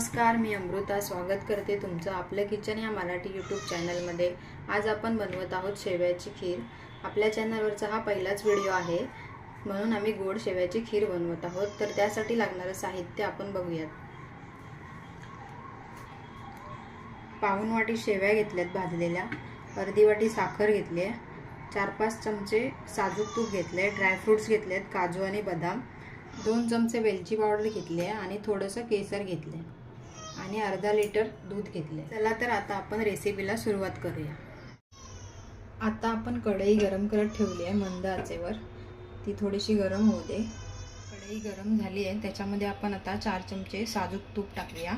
नमस्कार मी अमृता. स्वागत करते तुमचं आपलं किचन या मराठी यूट्यूब चॅनलमध्ये आज आपण बनवत आहोत शेव्याची खीर. आपल्या चॅनलवरचा हा पहिलाच व्हिडिओ आहे. म्हणून आम्ही गोड शेवयाची खीर बनवत आहोत. तर त्यासाठी लागणारं साहित्य आपण बघूयात. पाहुणवाटी वाटी शेवया घेतल्यात भाजलेल्या. अर्धी वाटी साखर घेतली आहे. चार पाच चमचे साजूक तूप घेतले ड्रायफ्रूट्स आहेत काजू आणि बदाम. दोन चमचे वेलची पावडर घेतली आहे आणि थोडंसं केसर घेतलं आहे आणि अर्धा लिटर दूध घेतले चला तर आता आपण रेसिपीला सुरुवात करूया. आता आपण कढई गरम करत ठेवली आहे मंद आचेवर ती थोडीशी गरम होऊ दे. कढई गरम झाली आहे त्याच्यामध्ये आपण आता चार चमचे साजूक तूप टाकूया.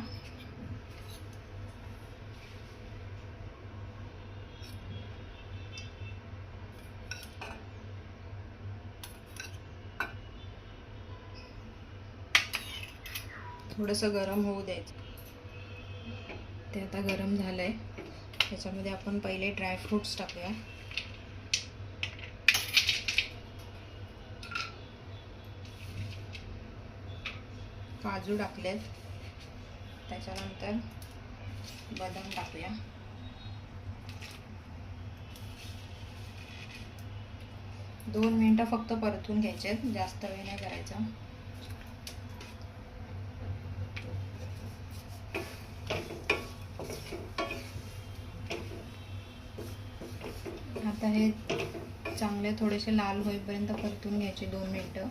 थोडंसं गरम होऊ द्यायचं. ते आता गरम झालं आहे त्याच्यामध्ये आपण पहिले ड्रायफ्रूट्स टाकूया. काजू टाकलेत. त्याच्यानंतर बदाम टाकूया. दोन मिनटं फक्त परतून घ्यायचे जास्त वेळ नाही करायचा. आता हे चांगले थोडेसे लाल होईपर्यंत परतून घ्यायचे दोन मिनटं.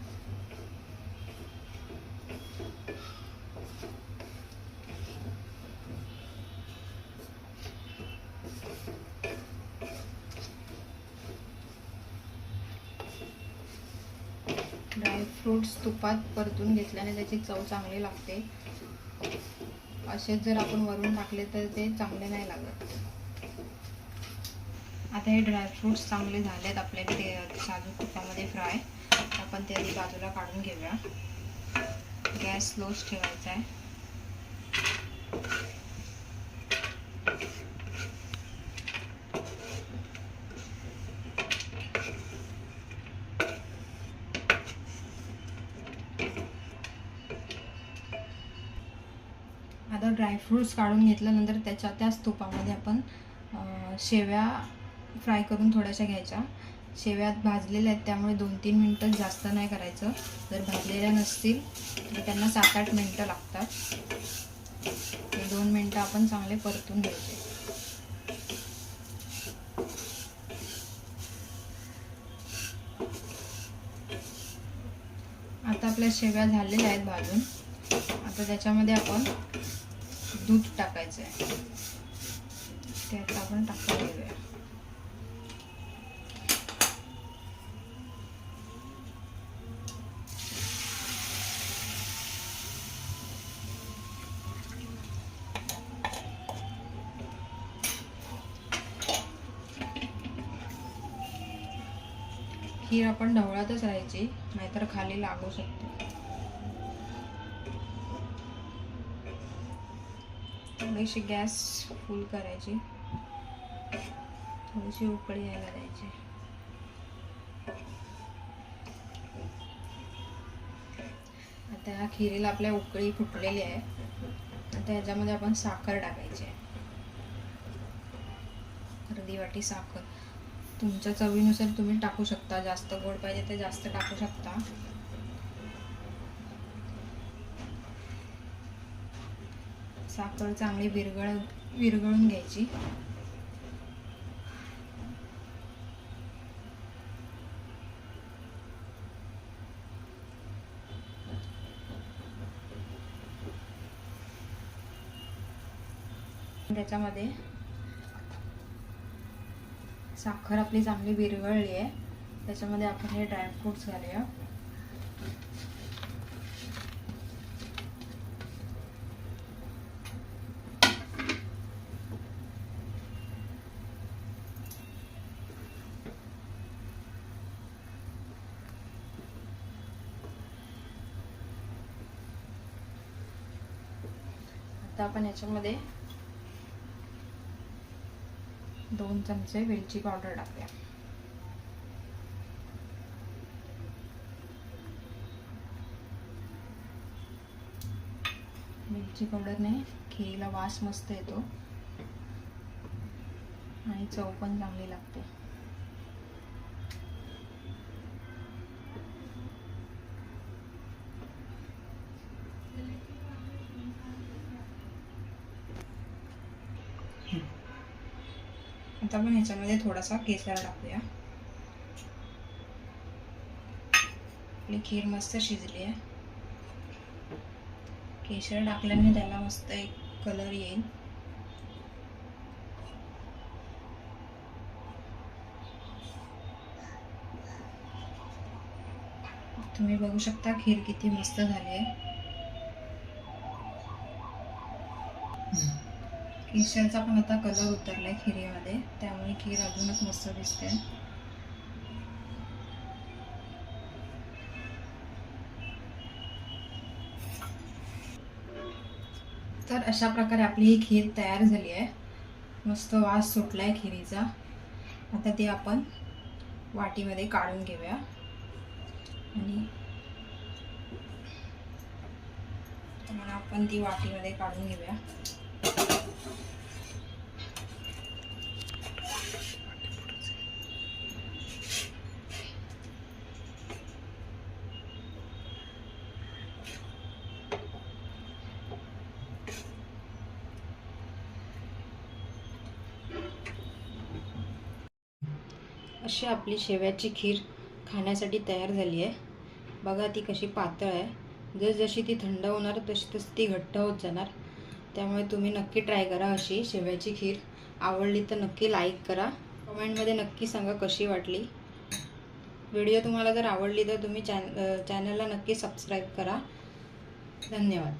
ड्रायफ्रूट्स तुपात परतून घेतल्याने त्याची चव चांगली लागते. असेच जर आपण वरून टाकले तर ते चांगले नाही लागत. आता हे ड्रायफ्रूट्स चांगले झालेत आपले ते साजूक तुपामध्ये फ्राय आपण ते आधी बाजूला काढून घेऊया. गॅस स्लोच ठेवायचा आहे आता ड्रायफ्रूट्स काढून घेतल्यानंतर त्याच्या त्याच तुपामध्ये आपण शेव्या फ्राय करून थोड्याशा घ्यायच्या. शेव्यात भाजलेल्या आहेत त्यामुळे दोन तीन मिनटं जास्त नाही करायचं. जर भाजलेल्या नसतील तर त्यांना सात आठ मिनटं लागतात. ते दोन मिनटं आपण चांगले परतून घ्यायचे. आता आपल्या शेव्या झालेल्या आहेत भाजून. आता त्याच्यामध्ये आपण दूध टाकायचं आहे ते आता आपण टाकून घेऊया खीर आपण ढवळातच राहायची नाहीतर खाली लागू शकते. थोडीशी गॅस फुल करायची. थोडीशी उकळी यायला द्यायची. आता ह्या खिरीला आपल्या उकळी फुटलेली आहे. आता ह्याच्यामध्ये आपण साखर टाकायची आहे. अर्धी वाटी साखर. तुमच्या चवीनुसार तुम्ही टाकू शकता. जास्त गोड पाहिजे तर जास्त टाकू शकता. साखर चांगली विरगळ विरगळून घ्यायची. त्याच्यामध्ये साखर आपली चांगली विरघळली आहे. त्याच्यामध्ये आपण हे ड्रायफ्रूट्स घालूया. आता आपण याच्यामध्ये दोन चमचे वेलची पावडर टाकूया. वेलची पावडरने खिरीला वास मस्त येतो. आणि चव पण चांगली लागते. आता आपण ह्याच्यामध्ये थोडासा केसर टाकूया. आपली खीर मस्त शिजली आहे. केशर टाकल्याने त्याला मस्त एक कलर येईल. तुम्ही बघू शकता खीर किती मस्त झाली आहे. केशरचा पण आता कलर उतरला आहे खिरीमध्ये. त्यामुळे खीर अजूनच मस्त दिसते. तर अशा प्रकारे आपली ही खीर तयार झाली आहे. मस्त वास सुटला आहे खिरीचा. आता ती आपण वाटीमध्ये काढून घेऊया. आणि आपण ती वाटीमध्ये काढून घेऊया. अशी आपली शेवयाची खीर खाण्यासाठी तयार झाली आहे. बघा ती कशी पातळ आहे. जसजशी ती थंड होणार तशी तशी ती घट्ट होत जाणार. त्यामुळे तुम्ही नक्की ट्राय करा अशी. शेव्याची खीर आवडली तर नक्की लाईक करा. कमेंटमध्ये नक्की सांगा कशी वाटली. व्हिडिओ तुम्हाला जर आवडली तर तुम्ही चॅन चॅनलला नक्की सबस्क्राईब करा. धन्यवाद.